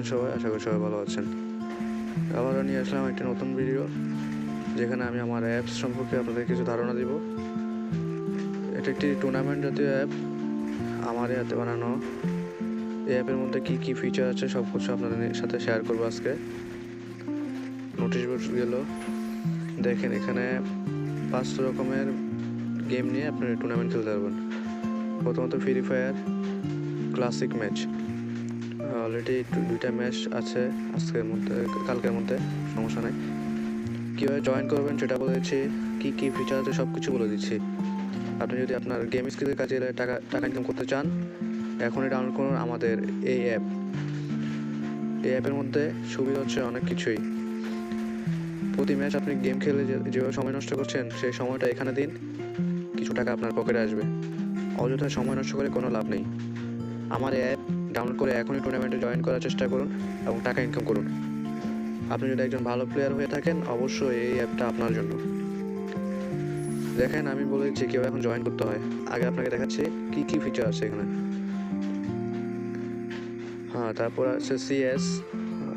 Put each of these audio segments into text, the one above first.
আছেন সবাই? আশা করি সবাই ভালো আছেন। আবারও নিয়ে আসলাম একটি নতুন ভিডিও, যেখানে আমি আমার অ্যাপস সম্পর্কে আপনাদের কিছু ধারণা দিব। এটা একটি টুর্নামেন্ট জাতীয় অ্যাপ আমার হাতে বানানো এই অ্যাপের মধ্যে কী কী ফিচার আছে, সব কিছু আপনাদের সাথে শেয়ার করব আজকে। নোটিশ বোর্ড গেল। দেখেন এখানে পাঁচ রকমের গেম নিয়ে আপনি টুর্নামেন্ট খেলতে পারবেন। প্রথমত Free Fire classic match already দুইটা ম্যাচ আছে আজকের মধ্যে, কালকের মধ্যে, সমস্যা নেই। কীভাবে জয়েন করবেন সেটা বলে দিচ্ছি, কী কী ফিচার আছে সব কিছু বলে দিচ্ছি। আপনি যদি আপনার গেম স্কিলের কাজে টাকা টাকা ইনকাম করতে চান, এখনই ডাউনলোড করুন আমাদের এই অ্যাপ এই অ্যাপের মধ্যে সুবিধা হচ্ছে অনেক কিছুই। প্রতি ম্যাচ আপনি গেম খেলে যেভাবে সময় নষ্ট করছেন, সেই সময়টা এখানে দিন, কিছু টাকা আপনার পকেটে আসবে। অযথা সময় নষ্ট করে কোনো লাভ নেই। আমার অ্যাপ ডাউনলোড করে এখনই টুর্নামেন্টে জয়েন করার চেষ্টা করুন এবং টাকা ইনকাম করুন। আপনি যদি একজন ভালো প্লেয়ার হয়ে থাকেন, অবশ্যই এই অ্যাপটা আপনার জন্য। দেখেন, আমি বলেছি কীভাবে এখন জয়েন করতে হয়। আগে আপনাকে দেখাচ্ছি কী কী ফিচার আছে এখানে। হ্যাঁ তারপর আছে CS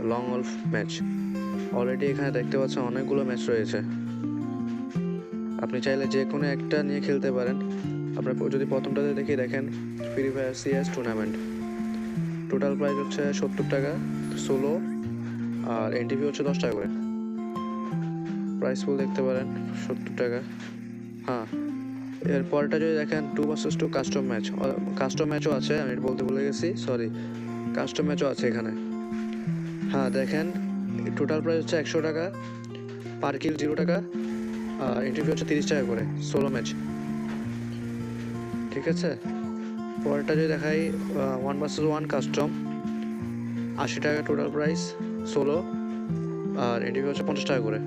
lone wolf match already এখানে দেখতে পাচ্ছেন অনেকগুলো ম্যাচ রয়েছে। আপনি চাইলে যে কোনো একটা নিয়ে খেলতে পারেন। আপনার যদি প্রথমটাতে দেখে, দেখেন Free Fire CS tournament total prize হচ্ছে সত্তর টাকা ষোলো আর এনটিভি হচ্ছে দশ টাকা করে। প্রাইস ফুল দেখতে পারেন, সত্তর টাকা। হ্যাঁ এর পরটা যদি দেখেন two versus two custom match custom ম্যাচও আছে, আমি বলতে ভুলে গেছি সরি কাস্টম ম্যাচও আছে এখানে। হ্যাঁ দেখেন টোটাল প্রাইস হচ্ছে একশো টাকা পার কিল জিরো টাকা, আর এন্ট্রি ফি হচ্ছে তিরিশ টাকা করে ষোলো ম্যাচ ঠিক আছে? পরেরটা যদি দেখাই ওয়ান ভার্সেস ওয়ান কাস্টম আশি টাকা টোটাল প্রাইস ষোলো। আর এন্ট্রি ফি হচ্ছে পঞ্চাশ টাকা করে।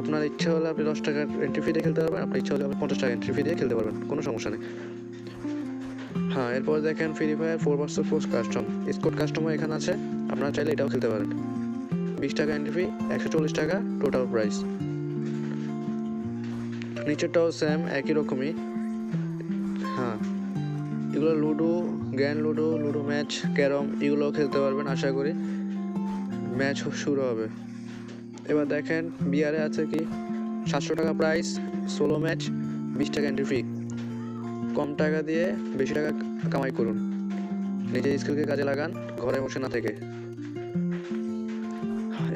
আপনার ইচ্ছা হলে আপনি দশ টাকার এন্ট্রি ফি দিয়ে খেলতে পারবেন, আপনার ইচ্ছা হলে আপনি পঞ্চাশ টাকা এন্ট্রি ফি দিয়ে খেলতে পারবেন, কোনো সমস্যা নেই। হ্যাঁ এরপর দেখেন Free Fire four versus four custom score কাস্টমও এখানে আছে, আপনারা চাইলে এটাও খেলতে পারেন। বিশ টাকা এন্ট্রি ফি একশো চল্লিশ টাকা টোটাল প্রাইস নিচেরটাও সেম একই রকমই। এগুলো ludo, grand ludo ludo match, carrom, এগুলোও খেলতে পারবেন আশা করি। ম্যাচ শুরু হবে। এবার দেখেন বিয়ারে আছে কি? সাতশো টাকা প্রাইস ষোলো ম্যাচ বিশ টাকা এন্ট্রি ফি কম টাকা দিয়ে বেশি টাকা কামাই করুন। নিজের স্কিলকে কাজে লাগান, ঘরে বসে না থেকে।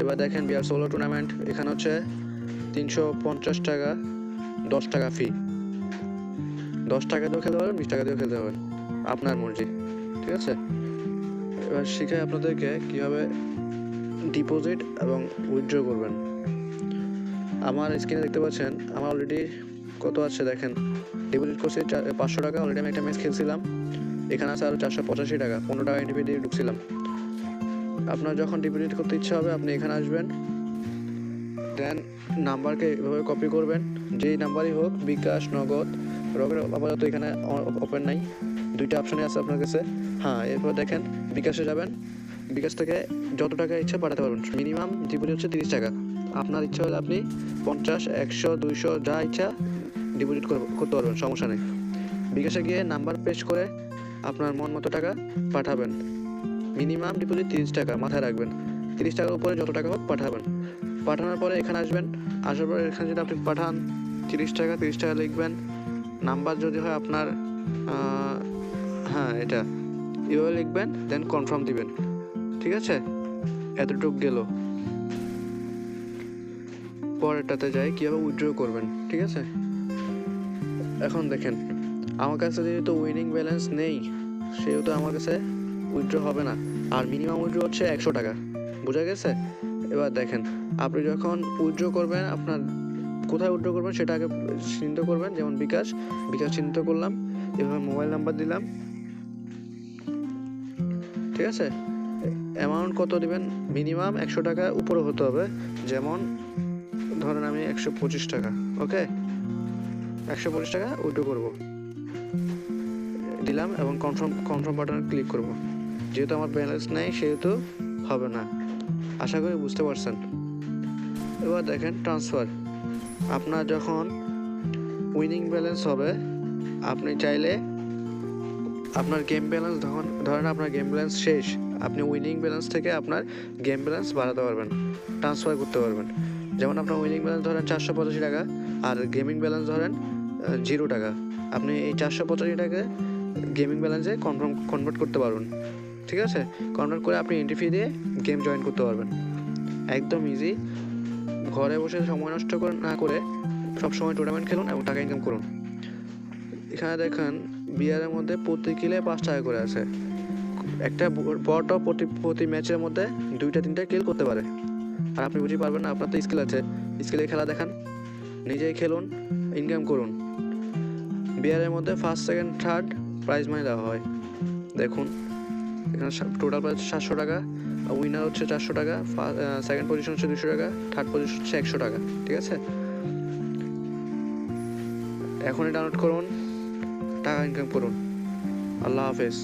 এবার দেখেন বিয়ার ষোলো টুর্নামেন্ট এখানে হচ্ছে তিনশো পঞ্চাশ টাকা, দশ টাকা ফি দশ টাকা দিয়েও খেলতে পারবেন, বিশ টাকা দিয়েও খেলতে পারবেন। আপনার মর্জি, ঠিক আছে? এবার শিখাই আপনাদেরকে কীভাবে ডিপোজিট এবং উইথড্র করবেন। আমার স্ক্রিনে দেখতে পাচ্ছেন, আমার অলরেডি কত আছে দেখেন? ডিপোজিট করছি পাঁচশো টাকা অলরেডি আমি একটা ম্যাচ খেলছিলাম। এখানে আছে আরও চারশো পঁচাশি টাকা, পনেরো টাকা এনটিপি দিয়ে ঢুকছিলাম। আপনার যখন ডিপোজিট করতে ইচ্ছা হবে, আপনি এখানে আসবেন। দেন নাম্বারকে এভাবে কপি করবেন। যেই নাম্বারই হোক, বিকাশ, নগদ, রকেট, আপাতত এখানে ওপেন নাই। দুইটা অপশনই আছে আপনার কাছে। হ্যাঁ এরপর দেখেন, বিকাশে যাবেন। বিকাশ থেকে যত টাকা ইচ্ছা পাঠাতে পারবেন। মিনিমাম ডিপোজিট হচ্ছে তিরিশ টাকা। আপনার ইচ্ছা হলে আপনি পঞ্চাশ, একশো, দুইশো, যা ইচ্ছা ডিপোজিট করতে পারবেন, সমস্যা নেই। বিকাশে গিয়ে নাম্বার পেস্ট করে আপনার মন মতো টাকা পাঠাবেন। মিনিমাম ডিপোজিট তিরিশ টাকা মাথায় রাখবেন। তিরিশ টাকার উপরে যত টাকা হোক পাঠাবেন। পাঠানোর পরে এখানে আসবেন। আসার পরে এখানে যদি আপনি পাঠান, তিরিশ টাকা তিরিশ টাকা লিখবেন। নাম্বার যদি হয় আপনার হ্যাঁ এটা। এভাবে লিখবেন দেন কনফার্ম দিবেন। ঠিক আছে? এতটুক গেল। পরেরটাতে যাই, কীভাবে উইথড্র করবেন, ঠিক আছে? এখন দেখেন, আমার কাছে যেহেতু উইনিং ব্যালেন্স নেই, সেহেতু আমার কাছে উইথড্র হবে না। আর মিনিমাম উইথড্র হচ্ছে একশো টাকা। বোঝা গেছে? এবার দেখেন, আপনি যখন উইথড্র করবেন, আপনার কোথায় উইথড্র করবেন, সেটা আগে চিহ্নিত করবেন, যেমন বিকাশ। বিকাশ চিহ্নিত করলাম, এভাবে মোবাইল নাম্বার দিলাম। ঠিক আছে? অ্যামাউন্ট কত দিবেন? মিনিমাম একশো টাকা উপরে হতে হবে। যেমন, ধরেন আমি একশো পঁচিশ টাকা ওকে একশো পঁচিশ টাকা উইথড্র করব। দিলাম এবং কনফার্ম কনফার্ম বাটনে ক্লিক করব। যেহেতু আমার ব্যালেন্স নেই, সেহেতু হবে না। আশা করি বুঝতে পারছেন। এবার দেখেন ট্রান্সফার আপনার যখন উইনিং ব্যালেন্স হবে, আপনি চাইলে আপনার গেম ব্যালেন্স ধরেন ধরেন আপনার গেম ব্যালেন্স শেষ, আপনি উইনিং ব্যালেন্স থেকে আপনার গেম ব্যালেন্স বাড়াতে পারবেন ট্রান্সফার করতে পারবেন। যেমন আপনার উইনিং ব্যালেন্স ধরেন চারশো পঁচাশি টাকা, আর গেমিং ব্যালেন্স ধরেন জিরো টাকা। আপনি এই চারশো পঁচাশি টাকা গেমিং ব্যালেন্সে কনফার্ম কনভার্ট করতে পারবেন, ঠিক আছে? কনভার্ট করে আপনি এন্ট্রি ফি দিয়ে গেম জয়েন করতে পারবেন। একদম ইজি ঘরে বসে সময় নষ্ট না করে সবসময় টুর্নামেন্ট খেলুন এবং টাকা ইনকাম করুন। এখানে দেখেন বিয়ারের মধ্যে প্রতি কিলে পাঁচ টাকা করে আছে। একটা বটও প্রতি প্রতি ম্যাচের মধ্যে দুইটা, তিনটা কিল করতে পারে। আর আপনি বুঝতে পারবেন না, আপনার তো স্কিল আছে। স্কিলে খেলা দেখান, নিজেই খেলুন ইনকাম করুন। বিয়ারের মধ্যে first second third prize money দেওয়া হয়। দেখুন, এখানে টোটাল প্রাইস সাতশো টাকা উইনার হচ্ছে চারশো টাকা সেকেন্ড পজিশন হচ্ছে দুশো টাকা থার্ড পজিশন হচ্ছে একশো টাকা, ঠিক আছে? এখনই ডাউনলোড করুন। টাকা ইনকাম করুন আল্লাহ হাফেজ।